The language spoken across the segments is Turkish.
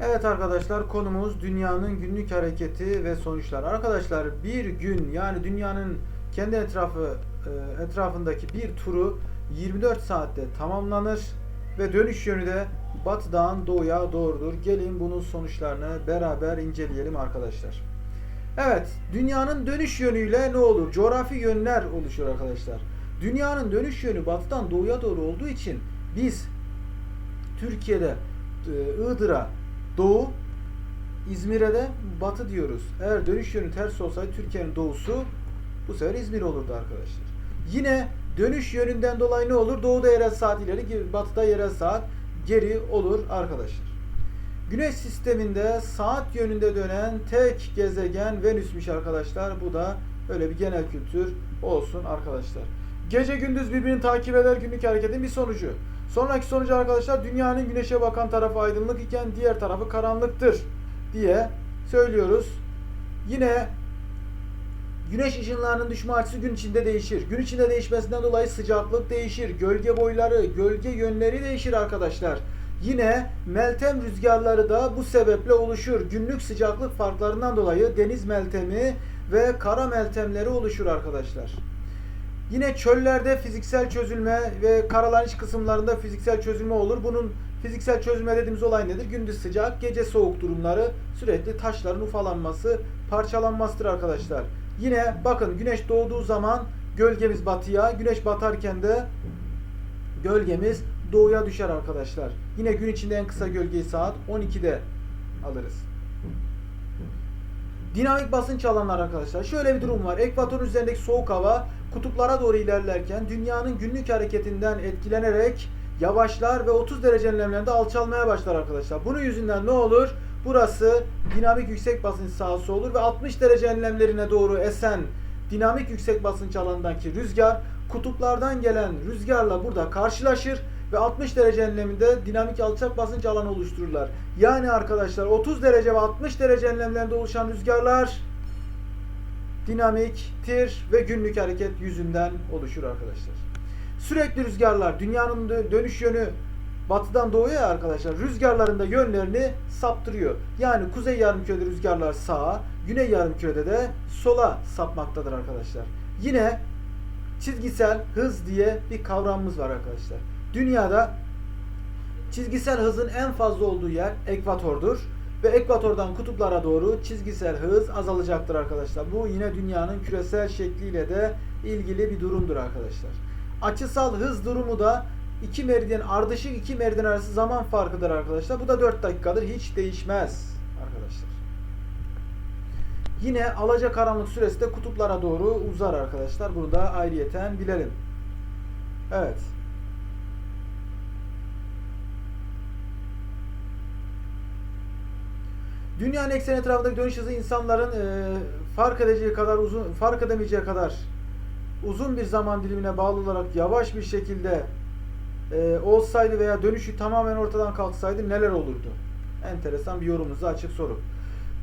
Evet arkadaşlar konumuz dünyanın günlük hareketi ve sonuçlar. Arkadaşlar bir gün yani dünyanın kendi etrafı e, etrafındaki bir turu 24 saatte tamamlanır ve dönüş yönü de batıdan doğuya doğrudur. Gelin bunun sonuçlarını beraber inceleyelim arkadaşlar. Evet, dünyanın dönüş yönüyle ne olur? Coğrafi yönler oluşuyor arkadaşlar. Dünyanın dönüş yönü batıdan doğuya doğru olduğu için biz Türkiye'de e, Iğdır'a doğu, İzmir'e de batı diyoruz. Eğer dönüş yönü ters olsaydı Türkiye'nin doğusu bu sefer İzmir olurdu arkadaşlar. Yine dönüş yönünden dolayı ne olur? Doğuda yerel saat ileri, batıda yerel saat geri olur arkadaşlar. Güneş sisteminde saat yönünde dönen tek gezegen Venüs'müş arkadaşlar. Bu da öyle bir genel kültür olsun arkadaşlar. Gece gündüz birbirini takip eder günlük hareketin bir sonucu. Sonraki sonucu arkadaşlar dünyanın güneşe bakan tarafı aydınlık iken diğer tarafı karanlıktır diye söylüyoruz. Yine güneş ışınlarının düşme açısı gün içinde değişir. Gün içinde değişmesinden dolayı sıcaklık değişir. Gölge boyları, gölge yönleri değişir arkadaşlar. Yine meltem rüzgarları da bu sebeple oluşur. Günlük sıcaklık farklarından dolayı deniz meltemi ve kara meltemleri oluşur arkadaşlar. Yine çöllerde fiziksel çözülme ve karaların iç kısımlarında fiziksel çözülme olur. Bunun fiziksel çözülme dediğimiz olay nedir? Gündüz sıcak, gece soğuk durumları, sürekli taşların ufalanması, parçalanmasıdır arkadaşlar. Yine bakın güneş doğduğu zaman gölgemiz batıya, güneş batarken de gölgemiz doğuya düşer arkadaşlar. Yine gün içinde en kısa gölgeyi saat 12'de alırız. Dinamik basınç alanlar arkadaşlar. Şöyle bir durum var. Ekvatorun üzerindeki soğuk hava kutuplara doğru ilerlerken dünyanın günlük hareketinden etkilenerek yavaşlar ve 30 derece enlemlerinde alçalmaya başlar arkadaşlar. Bunun yüzünden ne olur? Burası dinamik yüksek basınç sahası olur ve 60 derece enlemlerine doğru esen dinamik yüksek basınç alanındaki rüzgar kutuplardan gelen rüzgarla burada karşılaşır ve 60 derece enleminde dinamik alçak basınç alanı oluştururlar. Yani arkadaşlar 30 derece ve 60 derece enlemlerinde oluşan rüzgarlar dinamiktir ve günlük hareket yüzünden oluşur arkadaşlar. Sürekli rüzgarlar dünyanın dö- dönüş yönü batıdan doğuya arkadaşlar rüzgarların da yönlerini saptırıyor. Yani kuzey yarımkürede rüzgarlar sağa, güney yarımkürede de sola sapmaktadır arkadaşlar. Yine çizgisel hız diye bir kavramımız var arkadaşlar. Dünyada çizgisel hızın en fazla olduğu yer ekvatordur ve ekvatordan kutuplara doğru çizgisel hız azalacaktır arkadaşlar. Bu yine dünyanın küresel şekliyle de ilgili bir durumdur arkadaşlar. Açısal hız durumu da iki meridyen ardışık iki meridyen arası zaman farkıdır arkadaşlar. Bu da 4 dakikadır. Hiç değişmez arkadaşlar. Yine alaca karanlık süresi de kutuplara doğru uzar arkadaşlar. Bunu da ayrıyeten bilelim. Evet. Dünyanın eksen etrafındaki dönüş hızı insanların e, fark edeceği kadar uzun, fark edemeyeceği kadar uzun bir zaman dilimine bağlı olarak yavaş bir şekilde e, olsaydı veya dönüşü tamamen ortadan kalksaydı neler olurdu? Enteresan bir yorumunuza açık soru.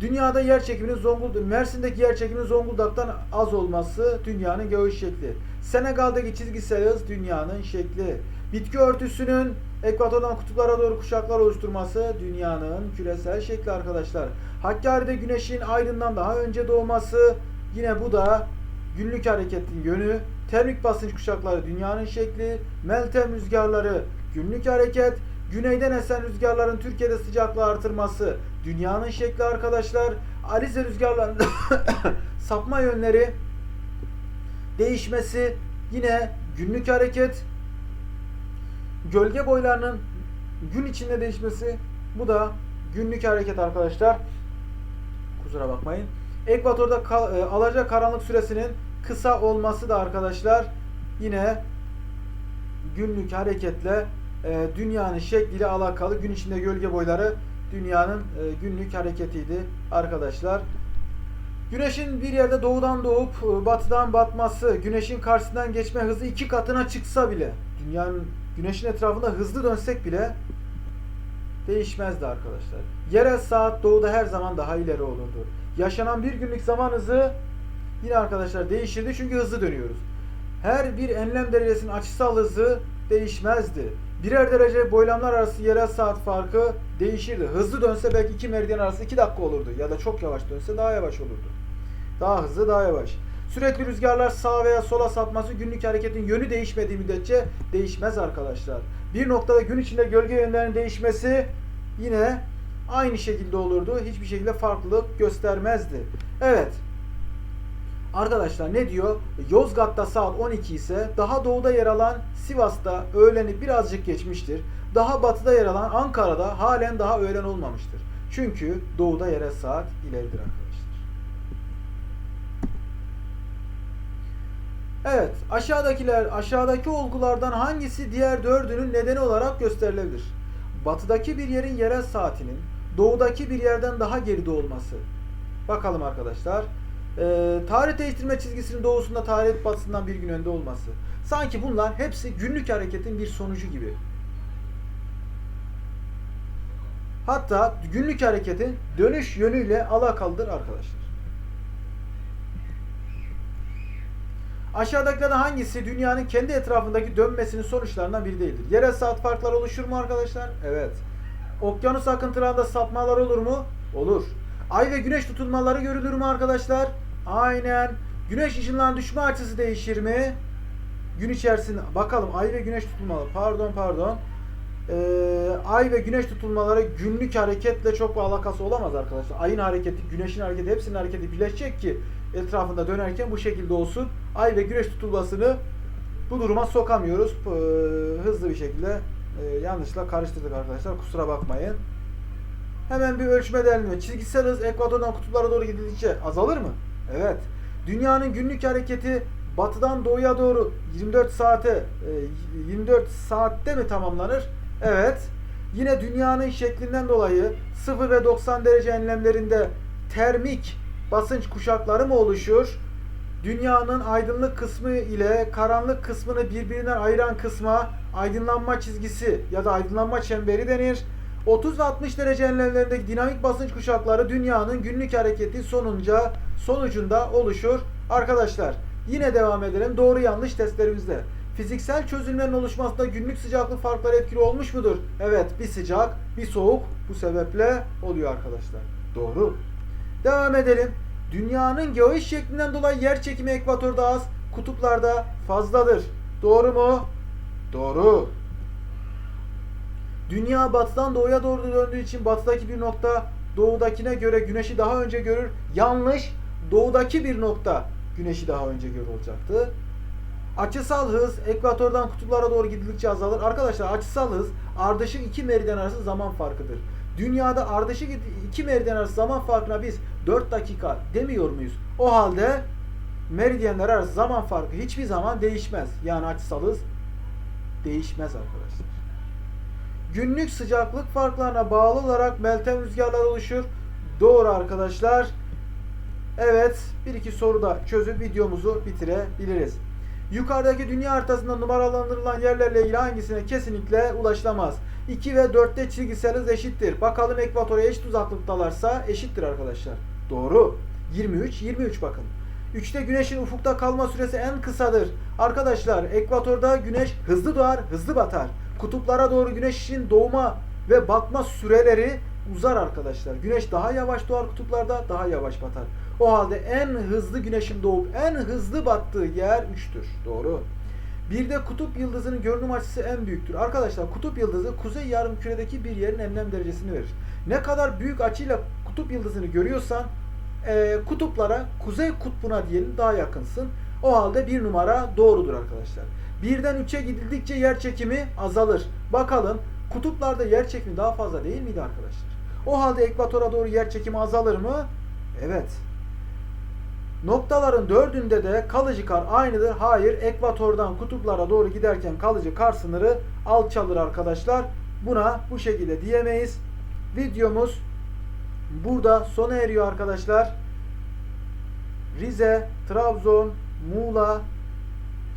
Dünyada yer çekiminin Zonguldak, Mersin'deki yer çekiminin Zonguldak'tan az olması dünyanın göğüs şekli. Senegal'deki çizgisel hız dünyanın şekli. Bitki örtüsünün ekvatordan kutuplara doğru kuşaklar oluşturması dünyanın küresel şekli arkadaşlar. Hakkari'de güneşin aydından daha önce doğması yine bu da günlük hareketin yönü. Termik basınç kuşakları dünyanın şekli. Meltem rüzgarları günlük hareket. Güneyden esen rüzgarların Türkiye'de sıcaklığı artırması dünyanın şekli arkadaşlar. Alize rüzgarlarının sapma yönleri değişmesi yine günlük hareket. Gölge boylarının gün içinde değişmesi bu da günlük hareket arkadaşlar. Kusura bakmayın. Ekvatorda kal, e, alaca karanlık süresinin kısa olması da arkadaşlar yine günlük hareketle e, dünyanın şekliyle alakalı gün içinde gölge boyları dünyanın e, günlük hareketiydi arkadaşlar. Güneşin bir yerde doğudan doğup e, batıdan batması, güneşin karşısından geçme hızı iki katına çıksa bile, dünyanın güneşin etrafında hızlı dönsek bile değişmezdi arkadaşlar. Yerel saat doğuda her zaman daha ileri olurdu. Yaşanan bir günlük zaman hızı yine arkadaşlar değişirdi çünkü hızlı dönüyoruz. Her bir enlem derecesinin açısal hızı değişmezdi. birer derece boylamlar arası yerel saat farkı değişirdi. Hızlı dönse belki iki meridyen arası 2 dakika olurdu. Ya da çok yavaş dönse daha yavaş olurdu. Daha hızlı daha yavaş. Sürekli rüzgarlar sağa veya sola sapması günlük hareketin yönü değişmediği müddetçe değişmez arkadaşlar. Bir noktada gün içinde gölge yönlerinin değişmesi yine aynı şekilde olurdu. Hiçbir şekilde farklılık göstermezdi. Evet. Arkadaşlar ne diyor? Yozgat'ta saat 12 ise daha doğuda yer alan Sivas'ta öğleni birazcık geçmiştir. Daha batıda yer alan Ankara'da halen daha öğlen olmamıştır. Çünkü doğuda yerel saat ileridir arkadaşlar. Evet, aşağıdakiler aşağıdaki olgulardan hangisi diğer dördünün nedeni olarak gösterilebilir? Batıdaki bir yerin yerel saatinin doğudaki bir yerden daha geride olması. Bakalım arkadaşlar. Ee, tarih değiştirme çizgisinin doğusunda tarih batısından bir gün önde olması. Sanki bunlar hepsi günlük hareketin bir sonucu gibi. Hatta günlük hareketin dönüş yönüyle alakalıdır arkadaşlar. Aşağıdakilerden hangisi dünyanın kendi etrafındaki dönmesinin sonuçlarından biri değildir? Yerel saat farkları oluşur mu arkadaşlar? Evet. Okyanus akıntılarında sapmalar olur mu? Olur. Ay ve güneş tutulmaları görülür mü arkadaşlar? Aynen. Güneş ışınlarının düşme açısı değişir mi? Gün içerisinde bakalım ay ve güneş tutulmaları. Pardon pardon. Ee, ay ve güneş tutulmaları günlük hareketle çok bir alakası olamaz arkadaşlar. Ayın hareketi, güneşin hareketi, hepsinin hareketi birleşecek ki etrafında dönerken bu şekilde olsun. Ay ve güneş tutulmasını bu duruma sokamıyoruz. Ee, hızlı bir şekilde e, yanlışla karıştırdık arkadaşlar. Kusura bakmayın. Hemen bir ölçme delmiyor. Çizgisel hız ekvatordan kutuplara doğru gidildikçe azalır mı? Evet. Dünyanın günlük hareketi batıdan doğuya doğru 24 saate e, 24 saatte mi tamamlanır? Evet. Yine dünyanın şeklinden dolayı 0 ve 90 derece enlemlerinde termik basınç kuşakları mı oluşur? Dünyanın aydınlık kısmı ile karanlık kısmını birbirinden ayıran kısma aydınlanma çizgisi ya da aydınlanma çemberi denir. 30 ve 60 derece enlemlerindeki dinamik basınç kuşakları dünyanın günlük hareketi sonunca sonucunda oluşur. Arkadaşlar yine devam edelim doğru yanlış testlerimizde. Fiziksel çözümlerin oluşmasında günlük sıcaklık farkları etkili olmuş mudur? Evet bir sıcak bir soğuk bu sebeple oluyor arkadaşlar. Doğru. Devam edelim. Dünyanın geoiş şeklinden dolayı yer çekimi ekvatorda az, kutuplarda fazladır. Doğru mu? Doğru. Dünya batıdan doğuya doğru döndüğü için batıdaki bir nokta doğudakine göre güneşi daha önce görür. Yanlış. Doğudaki bir nokta güneşi daha önce görür olacaktı. Açısal hız ekvatordan kutuplara doğru gidildikçe azalır. Arkadaşlar açısal hız ardışık iki meridyen arası zaman farkıdır. Dünyada ardışık iki meridyen arası zaman farkına biz 4 dakika demiyor muyuz? O halde meridyenler arası zaman farkı hiçbir zaman değişmez. Yani açısal hız değişmez arkadaşlar. Günlük sıcaklık farklarına bağlı olarak meltem rüzgarlar oluşur. Doğru arkadaşlar. Evet, bir iki soru da çözüp videomuzu bitirebiliriz. Yukarıdaki dünya haritasında numaralandırılan yerlerle ilgili hangisine kesinlikle ulaşılamaz? 2 ve 4'te çizgisel hız eşittir. Bakalım ekvatora eşit uzaklıktalarsa eşittir arkadaşlar. Doğru. 23, 23 bakın. 3'te güneşin ufukta kalma süresi en kısadır. Arkadaşlar ekvatorda güneş hızlı doğar, hızlı batar. Kutuplara doğru güneşin doğma ve batma süreleri uzar arkadaşlar. Güneş daha yavaş doğar kutuplarda, daha yavaş batar. O halde en hızlı güneşin doğup en hızlı battığı yer 3'tür. Doğru. Bir de kutup yıldızının görünüm açısı en büyüktür. Arkadaşlar kutup yıldızı kuzey yarımküredeki bir yerin enlem derecesini verir. Ne kadar büyük açıyla kutup yıldızını görüyorsan e, kutuplara kuzey kutbuna diyelim daha yakınsın. O halde bir numara doğrudur arkadaşlar. Birden 3'e gidildikçe yer çekimi azalır. Bakalım kutuplarda yer çekimi daha fazla değil miydi arkadaşlar? O halde ekvatora doğru yer çekimi azalır mı? Evet. Noktaların dördünde de kalıcı kar aynıdır. Hayır, ekvatordan kutuplara doğru giderken kalıcı kar sınırı alçalır arkadaşlar. Buna bu şekilde diyemeyiz. Videomuz burada sona eriyor arkadaşlar. Rize, Trabzon, Muğla,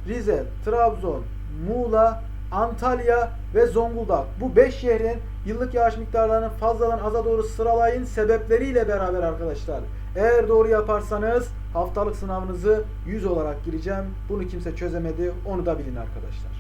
Rize, Trabzon, Muğla, Antalya ve Zonguldak. Bu 5 şehrin yıllık yağış miktarlarını fazladan aza doğru sıralayın sebepleriyle beraber arkadaşlar. Eğer doğru yaparsanız haftalık sınavınızı 100 olarak gireceğim. Bunu kimse çözemedi. Onu da bilin arkadaşlar.